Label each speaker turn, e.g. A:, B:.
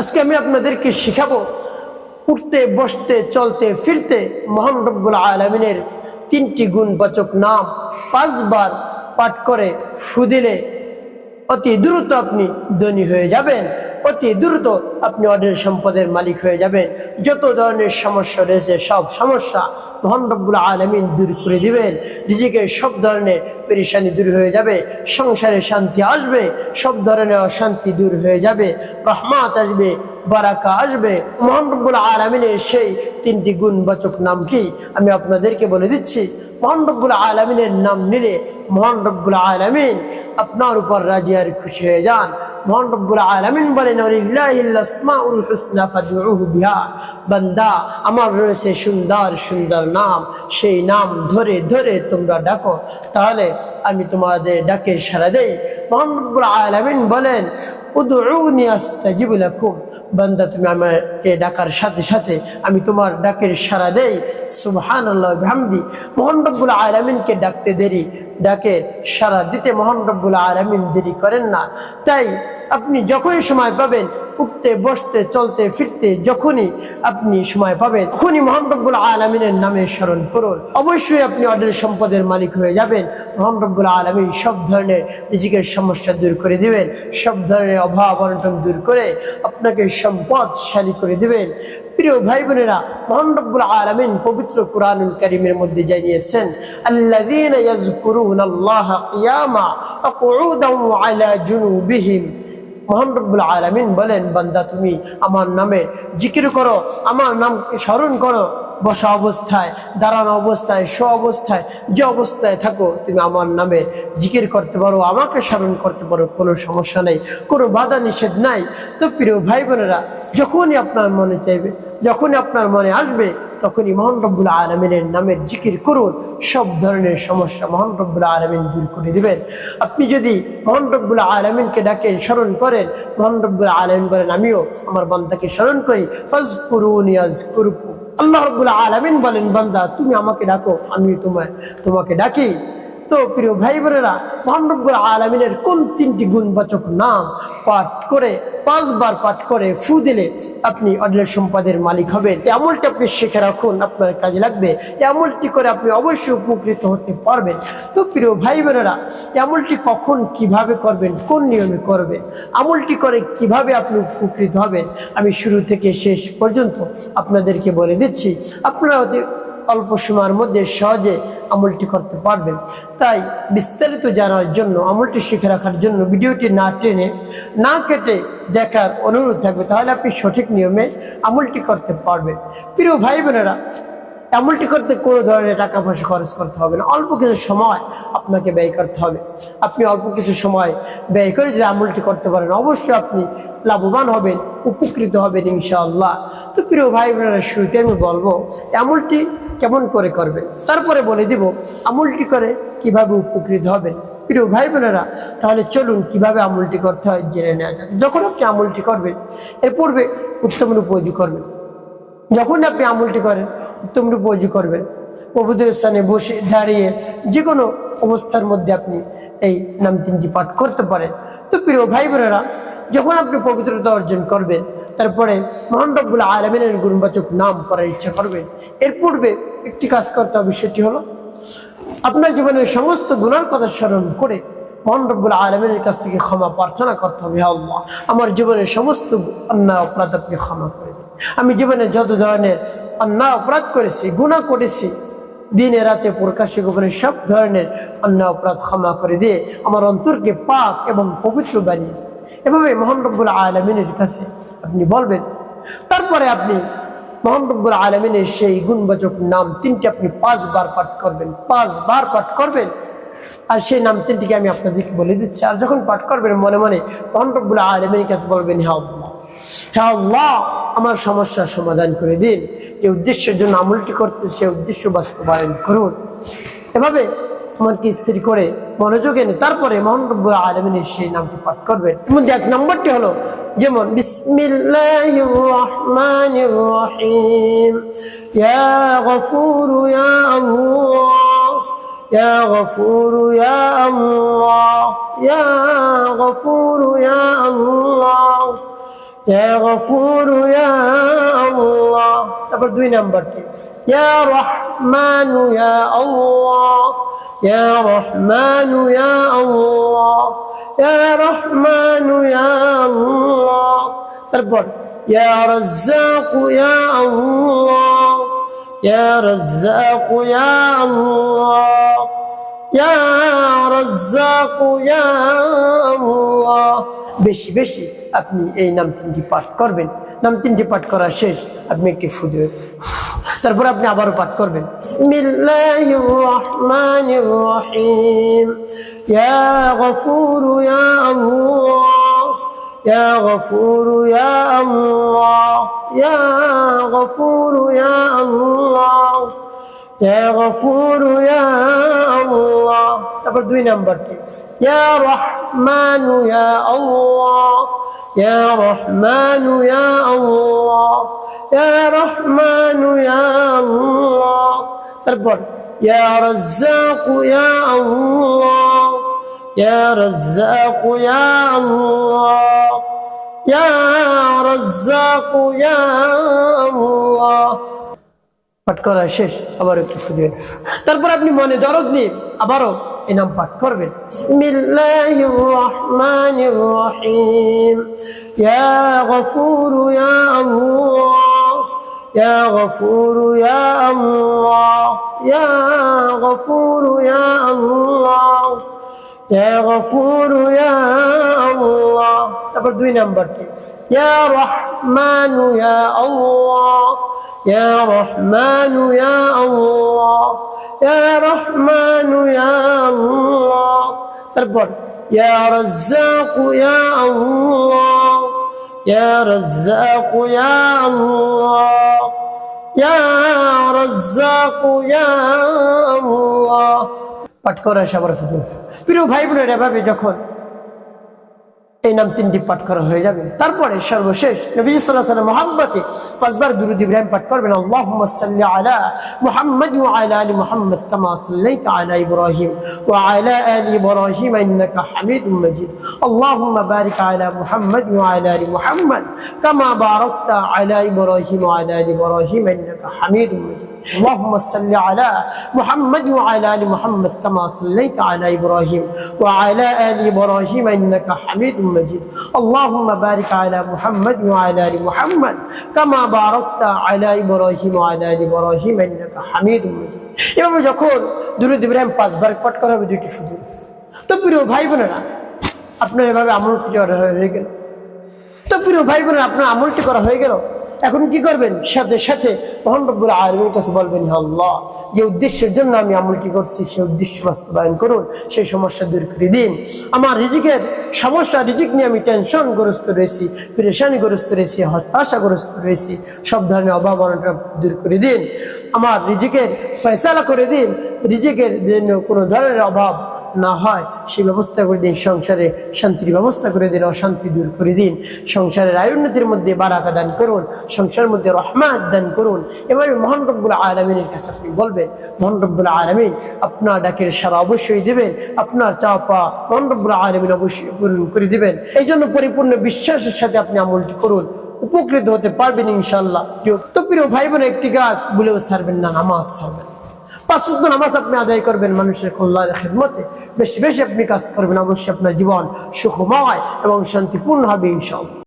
A: আজকে আমি আপনাদেরকে শিখাবো উঠতে, বসতে, চলতে, ফিরতে মহান রব্বুল আলমিনের তিনটি গুণবাচক নাম। পাঁচবার পাঠ করে ফুদিলে অতি দ্রুত আপনি ধনী হয়ে যাবেন। অতি দ্রুত আপনি অঢেল সম্পদের মালিক হয়ে যাবেন। যত ধরনের সমস্যা রয়েছে, সব সমস্যা মহান রব্বুল আলমিন দূর করে দিবেন। রিজিকের সব ধরনের পেরেশানি দূর হয়ে যাবে, সংসারে শান্তি আসবে, সব ধরনের অশান্তি দূর হয়ে যাবে, রহমাত আসবে, বারাকা আসবে। মহান রব্বুল আলমিনের সেই তিনটি গুণবাচক নাম কি? আমি আপনাদেরকে বলে দিচ্ছি, মহান রব্বুল আলমিনের নাম নিলে মহান রব্বুল আলমিন আপনার উপর রাজি আর খুশি হয়ে যান। বলেন বান্দা, আমার রয়েছে সুন্দর সুন্দর নাম। সেই নাম ধরে ধরে তোমরা ডাকো। তাহলে আমি তোমাদের ডাকে সারা দেই। মহান আলমিন বলেন, উদউনি বান্দা, তুমি আমাকে ডাকার সাথে সাথে আমি তোমার ডাকের সারা দেই। সুবহান আল্লাহ হামদি মোহন রব্বুল আলমিনকে ডাকতে দেরি। ডাকে, সারা দিতে মোহন রব্বুল আলমিন দেরি করেন না। তাই আপনি যখনই সময় পাবেন, উঠতে, বসতে, চলতে, ফিরতে, যখনই আপনি সময় পাবেন, তখনই মোহান রব্বুল আলমিনের নামে স্মরণ করুন। অবশ্যই আপনি অর্ডার সম্পদের মালিক হয়ে যাবেন। মোহান রব্বুল আলমিন সব ধরনের নিজেকে সমস্যা দূর করে দিবেন, সব ধরনের অভাব অনটন দূর করে আপনাকে সম্পদশালী করে দিবেন। প্রিয় ভাই বোনেরা মহানবুল আলমিন পবিত্র কোরআনুল করিমের মধ্যে জানিয়েছেন আল্লাহ কিয়ামা আলমিন বলেন, বান্দা তুমি আমার নামে জিকির করো, আমার নামকে স্মরণ করো। বসা অবস্থায়, দাঁড়ানো অবস্থায় স্ব অবস্থায়, যে অবস্থায় থাকো, তুমি আমার নামে জিকির করতে পারো, আমাকে স্মরণ করতে পারো, কোনো সমস্যা নেই, কোনো বাধা নিষেধ নাই। তো প্রিয় ভাই বোনেরা, যখনই আপনার মনে চাইবে, যখনই আপনার মনে আসবে, তখনই মোহন রব্বুল আলমিনের নামের জিকির করুন। সব ধরনের সমস্যা মোহন রব্বুল আলমিন দূর করে দিবেন। আপনি যদি মোহন রব্বুল আলমিনকে ডাকেন, স্মরণ করেন, মোহন রব্বুল আলমিন বলেন, আমিও আমার বান্দাকে স্মরণ করি ফাজ করুন ইয়াজ করুকু আল্লাহ রবুল্লা আলমিন বলেন বান্দা তুমি আমাকে ডাকো আমি তোমায় তোমাকে ডাকি। তো প্রিয় ভাই বোনেরা মোহান রব্বুল আলমিনের কোন তিনটি গুণবাচক নাম পাঠ করে, পাঁচবার পাঠ করে ফু দিলে আপনি অডেল সম্পদের মালিক হবেন? এই আমলটি আপনি শিখে রাখুন, আপনার কাজে লাগবে। এই আমলটি করে আপনি অবশ্যই উপকৃত হতে পারবেন। তো প্রিয় ভাই বোনেরা এই আমলটি কখন কীভাবে করবেন, কোন নিয়মে করবেন, আমলটি করে কীভাবে আপনি উপকৃত হবেন, আমি শুরু থেকে শেষ পর্যন্ত আপনাদেরকে বলে দিচ্ছি। আপনারা অল্প সময়ের মধ্যে সহজে আমলটি করতে পারবেন। তাই বিস্তারিত জানার জন্য, আমলটি শিখে রাখার জন্য ভিডিওটি না টেনে, না কেটে দেখার অনুরোধ থাকবে, তাহলে আপনি সঠিক নিয়মে আমলটি করতে পারবেন। প্রিয় ভাই বোনেরা আমলটি করতে কোনো ধরনের টাকা পয়সা খরচ করতে হবে না। অল্প কিছু সময় আপনাকে ব্যয় করতে হবে। আপনি অল্প কিছু সময় ব্যয় করে যদি আমলটি করতে পারেন, অবশ্যই আপনি লাভবান হবেন, উপকৃত হবেন ইনশাআল্লাহ। তো প্রিয় ভাই বোনেরা শুরুতে আমি বলব, আমলটি কেমন করে করবেন? তারপরে বলে দিব, আমলটি করে কীভাবে উপকৃত হবেন। প্রিয় ভাই বোনেরা তাহলে চলুন কীভাবে আমলটি করতে হয় জেনে নেওয়া যাক। যখন আপনি আমলটি করবেন, এর পূর্বে উত্তম রূপজি করবেন। যখন আপনি আমলটি করেন উত্তম রূপ অজু করবেন। পবিত্র স্থানে বসে দাঁড়িয়ে যে কোনো অবস্থার মধ্যে আপনি এই নাম তিনটি পাঠ করতে পারেন। তো প্রিয় ভাই বোনেরা, যখন আপনি পবিত্রতা অর্জন করবেন, তারপরে মহান আলমিনের গুণবাচক নাম পড়ার ইচ্ছা করবেন, এর পূর্বে একটি কাজ করতে হবে, সেটি হলো আপনার জীবনের সমস্ত গুণার কথা স্মরণ করে মহান আলমিনের কাছ থেকে ক্ষমা প্রার্থনা করতে হবে আমার জীবনের সমস্ত অন্যায় অপরাধ আপনি ক্ষমা করে আমি জীবনে যত ধরনের অন্যায় অপরাধ করেছি গুণা করেছি, দিনে রাতে প্রকাশ্যে গোপনে সব ধরনের অন্যায় অপরাধ ক্ষমা করে দিয়ে আমার অন্তরকে পাক এবং পবিত্র বানিয়ে এভাবে মোহান রব্বুল আলমিনের কাছে আপনি বলবেন। তারপরে আপনি মোহান রব্বুল আলমিনের সেই গুণবাচক নাম তিনটি আপনি পাঁচবার পাঠ করবেন, পাঁচবার পাঠ করবেন। আর সেই নাম তিনটিকে আমি আপনাদেরকে বলে দিচ্ছি। আর যখন পাঠ করবেন মনে মনে মোহান রব্বুল আলমিনের কাছে বলবেন হ্যাঁ হ্যাঁ আমার সমস্যার সমাধান করে দিন। যে উদ্দেশ্যের জন্য আমলটি করতে সে উদ্দেশ্য বাস্তবায়ন করুন। এভাবে আমাকে স্থির করে মনোযোগ এনে তারপরে মহানব্য আলমিনের সেই নামটি পাঠ করবেন। এর মধ্যে এক নম্বরটি হলো, যেমন বিসমিল্লাহ রহমান রহিম। ইয়া গফুর ইয়া আল্লাহ। ইয়া ইয়া ইয়া গফুরু ইয়া আল্লাহ তারপর দুই নাম্বারটি ইয়া রহমানু ইয়া আল্লাহ ইয়া রহমানু ইয়া আল্লাহ ইয়া রহমানু ইয়া আল্লাহ তারপর ইয়া রাজ্জাকু ইয়া আল্লাহ ইয়া রাজ্জাকু ইয়া আল্লাহ ইয়া রাজ্জাকু ইয়া আল্লাহ বেশি বেশি আপনি এই নাম তিনটি পাঠ করবেন। নাম তিনটি পাঠ করা শেষ, আপনি একটি ফু দেবেন। তারপর আপনি আবারও পাঠ করবেন। ইয়া গফুরু ইয়া আল্লাহ। ইয়া গফুরু ইয়া আল্লাহ। ইয়া গফুরু ইয়া আল্লাহ। তারপর দুই নাম্বারটি। ইয়া রহমানু ইয়া আল্লাহ ইয়া রহমানু ইয়া আল্লাহ ইয়া রহমানু ইয়া আল্লাহ তারপর ইয়া রাজ্জাকু ইয়া আল্লাহ ইয়া রাজ্জাকু ইয়া আল্লাহ ইয়া রাজ্জাকু ইয়া আল্লাহ পাঠ করা শেষ, আবার একটু ফুদিবেন তারপর আপনি মনে দরদ নিয়ে আবারও إنام بكر بسم الله الرحمن الرحيم. يا غفور يا الله يا غفور يا الله يا غفور يا الله يا غفور يا الله. تبر دوي نمبر يا رحمن يا الله يا رحمن يا الله. يا رحمن يا الله. تربط يا رزاق يا الله. يا رزاق يا الله. يا رزاق يا الله. পাঠ করা সবার শুধু প্রিয় ভাই বোনেরা এই নাম তিনটি পাঠ করা হয়ে যাবে তারপরে সর্বশেষ নবী সাল্লাল্লাহু আলাইহি মোহাম্মতে পাঁচবার দুরুদ ইব্রাহিম পাঠ করবেন আল্লাহুম্মা সাল্লি আলা মুহাম্মাদ ওয়া আলা আলি মুহাম্মাদ কামা সাল্লাইতা আলা ইব্রাহিম ওয়া আলা আলি ইব্রাহিম ইন্নাকা হামিদুম মাজিদ আল্লাহুম্মা বারিক আলা মুহাম্মাদ ওয়া আলা আলি মুহাম্মাদ কামা বারাকতা আলা ইব্রাহিম ওয়া আলা আলি ইব্রাহিম ইন্নাকা হামিদুম মাজিদ اللهم صل على محمد وعلى ال محمد كما صليت على ابراهيم وعلى ال ابراهيم انك حميد مجيد اللهم بارك على محمد وعلى ال محمد كما باركت على ابراهيم وعلى ال ابراهيم انك حميد مجيد এভাবে যখন দুরুদ ইব্রাহিম পাঁচবার পাঠ করা হবে দুইটি শুধু তো প্রিয় ভাই বোনেরা আপনার এভাবে আমল করা হয়ে গেল তো প্রিয় ভাই বোনেরা আপনার আমলটি করা হয়ে গেল এখন কি করবেন? সাথে সাথে মোহান রব্বুল কাছে বলবেন আল্লাহ, যে উদ্দেশ্যের জন্য আমি আমলটি করছি সেই উদ্দেশ্য বাস্তবায়ন করুন, সেই সমস্যা দূর করে দিন। আমার রিজিকের সমস্যা, রিজিক নিয়ে আমি টেনশনগ্রস্ত রয়েছি, পরেশানিগ্রস্ত রয়েছি, হতাশাগ্রস্ত রয়েছি, সব ধরনের অভাব অনটন দূর করে দিন। আমার রিজিকের ফয়সালা করে দিন, রিজিকের জন্য কোনো ধরনের অভাব না হয় সেই ব্যবস্থা করে দিন, সংসারে শান্তির ব্যবস্থা করে দিন, অশান্তি দূর করে দিন। সংসারের আয়োন্নতির মধ্যে বারাকা দান করুন, সংসারের মধ্যে রহমাত দান করুন। এবারে মহান রব্বুল আলমিনের কাছে আপনি বলবেন, মহান রব্বুল আলমিন আপনার ডাকের সারা অবশ্যই দেবেন, আপনার চাপা মহান রব্বুল আলমিন অবশ্যই পূরণ করে দিবেন। এই জন্য পরিপূর্ণ বিশ্বাসের সাথে আপনি আমলটি করুন, উপকৃত হতে পারবেন ইনশাল্লাহ তো প্রিয় ভাই বোন একটি গাছ বলেও ছাড়বেন না, নামাজ ছাড়বেন। পাঁচ শুদ্ধ নামাজ আপনি আদায় করবেন, মানুষের কল্যাণের খেদমতে। বেশি বেশি আপনি কাজ করবেন, অবশ্যই আপনার জীবন সুখময় এবং শান্তিপূর্ণ হবে ইনশাল্লাহ